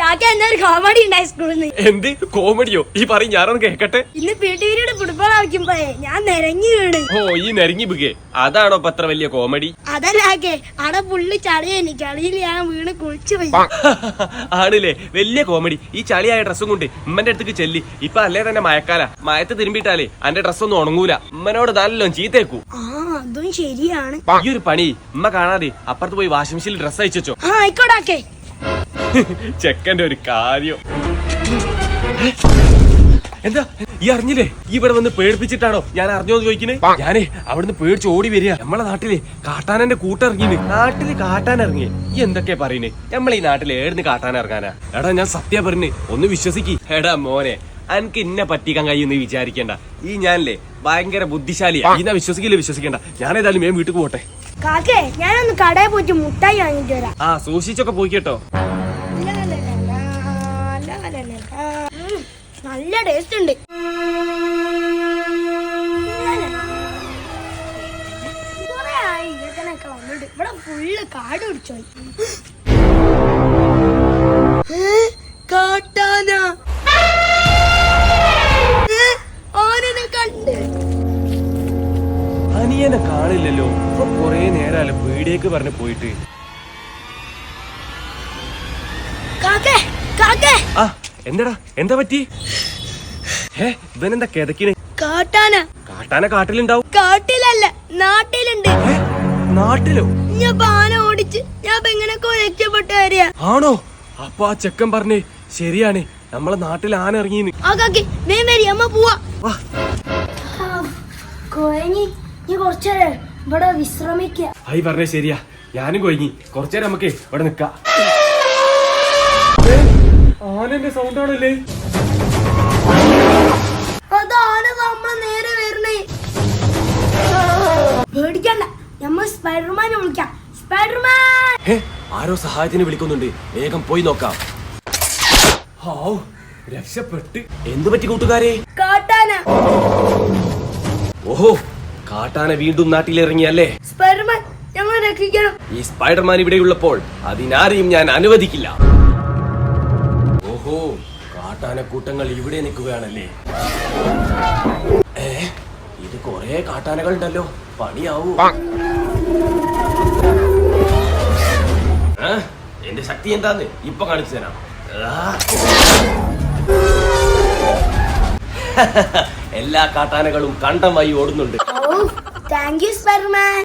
കാക്ക എന്നെ കോമഡി ഉണ്ടായി സ്കൂളിൽ നിന്ന് എന്ത്? കോമഡിയോ ഈ പറയും ഞാനൊന്ന് കേക്കട്ടെ? ഇന്ന് പി ടി വിയുടെ ഫുട്ബോൾ കളിക്കുമ്പോഴേ ഞാൻ നിരങ്ങി വീണ്. ഓ ഈ നിരങ്ങി ബുകെ അതാണോ ഇപ്പൊ അത്ര വലിയ കോമഡി അതല്ലാക്കെ അവിടെ പുള്ളി ചളിയേനി ചളിയിൽ ഞാൻ വീണ് കുളിച്ചു പോയി. ആണില്ലേ? വലിയ കോമഡി ഈ ചളിയായ ഡ്രസ്സും കൊണ്ട് ഉമ്മന്റെ അടുത്തേക്ക് ചെല്ലി. ഇപ്പൊ അല്ലേ തന്നെ മഴക്കാല മയത്ത് തിരുമ്പിട്ടാലേ അന്റെ ഡ്രസ്സൊന്നും ഉണങ്ങൂല. ഉമ്മനോട് നല്ലോ ചീത്തേക്കൂ ആ അതും ശരിയാണ്. ഈ ഒരു പണി ഉമ്മ കാണാതെ അപ്പുറത്ത് പോയി വാഷിംഗ് മെഷീനിൽ ഡ്രസ്സ് അയച്ചോ ആ ചെക്കന്റെ ഒരു കാര്യം. എന്താ? ഈ അറിഞ്ഞില്ലേ? ഈ ഇവിടെ വന്ന് പേടിപ്പിച്ചിട്ടാണോ ഞാൻ അറിഞ്ഞോന്ന് ചോദിക്കണേ? ഞാനേ അവിടുന്ന് പേടിച്ച് ഓടി വരിക. നമ്മളെ നാട്ടിലെ കാട്ടാനന്റെ കൂട്ടിറങ്ങിന്. നാട്ടിൽ കാട്ടാൻ ഇറങ്ങി ഈ എന്തൊക്കെ പറയുന്നേ നമ്മൾ ഈ നാട്ടിൽ ഏടുന്ന് കാട്ടാൻ ഇറങ്ങാനാ എടാ ഞാൻ സത്യ പറഞ്ഞു. ഒന്ന് വിശ്വസിക്ക്. എടാ മോനെ അനക്ക് ഇന്നെ പറ്റിക്കാൻ കഴിയുന്ന വിചാരിക്കണ്ട. ഈ ഞാനല്ലേ ഭയങ്കര ബുദ്ധിശാലിയാ. ഇന്ന വിശ്വസിക്കില്ല വിശ്വസിക്കണ്ട. ഞാൻ ഏതായാലും ഞാൻ വീട്ടിൽ പോട്ടെ. കാക്കേ ഞാനൊന്ന് കടയിൽ പോയിട്ട് മുട്ടായി വാങ്ങിട്ട് വരാം. ആ സൂക്ഷിച്ചൊക്കെ പോയി കേട്ടോ നല്ല ടേസ്റ്റ് ഉണ്ട്. ഇവിടെ ഫുള്ള് കാട് പിടിച്ചോയി കാട്ടാന? ഏ, ഓനനെ കണ്ട്. അനിയനെ കാണില്ലല്ലോ ഇപ്പൊ കൊറേ നേരമല്ല പീടിയേക്ക് പറഞ്ഞു പോയിട്ട്. കാക്കേ കാക്കേ. ആ. എന്താടാ? എന്താ പറ്റി? ഏ ഇവനെന്താ കിതക്കിനെ കാട്ടാന. കാട്ടാന കാട്ടിലുണ്ടാവും. കാട്ടിലല്ല നാട്ടിലുണ്ട്. നാട്ടിലോ? ഞാൻ പാന ഓടിച്ച് ഞാൻ എങ്ങനെ എങ്ങനെയൊക്കെ രക്ഷപ്പെട്ടു വരിക. ആണോ? അപ്പൊ ആ ചെക്കൻ പറഞ്ഞേ ശരിയാണ്. നമ്മളെ നാട്ടിൽ ആന ഇറങ്ങി ആ കാക്കി വേം വരി അമ്മ പോവാ. നീ കുറച്ചേരം ഇവിടെ വിശ്രമിക്കുക ആയി പറഞ്ഞേ ശരിയാ. ഞാനും കൊയ്ങ്ങി കുറച്ചേരം നമുക്ക് ഇവിടെ നിക്കാം ആനന്റെ സൗണ്ട് ആണല്ലേ? അതാണ് നമ്മളെ നേരെ വരണേ പേടിക്കണ്ട നമ്മൾ സ്പൈഡർമാനെ വിളിക്കാം. സ്പൈഡർമാൻ! ഹേ ആരോ സഹായത്തിന് വിളിക്കുന്നുണ്ട്. വേഗം പോയി നോക്കാം. ഹാവ് രക്ഷപ്പെട്ട്. എന്തു പറ്റി കൂട്ടുകാരെ? കാട്ടാന. ഓഹോ കാട്ടാന വീണ്ടും നാട്ടിലിറങ്ങിയല്ലേ? സ്പൈഡർമാൻ ഞങ്ങൾ രക്ഷിക്കണം. ഈ സ്പൈഡർമാൻ ഇവിടെയുള്ളപ്പോൾ അതിനാരെയും ഞാൻ അനുവദിക്കില്ല. ഓഹോ കാട്ടാനക്കൂട്ടങ്ങൾ ഇവിടെ നിൽക്കുകയാണല്ലേ? ഏ ഇത് കൊറേ കാട്ടാനകൾ ഉണ്ടല്ലോ പണിയാവൂ എന്റെ ശക്തി എന്താന്ന്? ഇപ്പൊ കാണിച്ചു തരാം. എല്ലാ കാട്ടാനകളും കണ്ടമായി ഓടുന്നുണ്ട്. ഓ താങ്ക് യു സ്പൈഡർമാൻ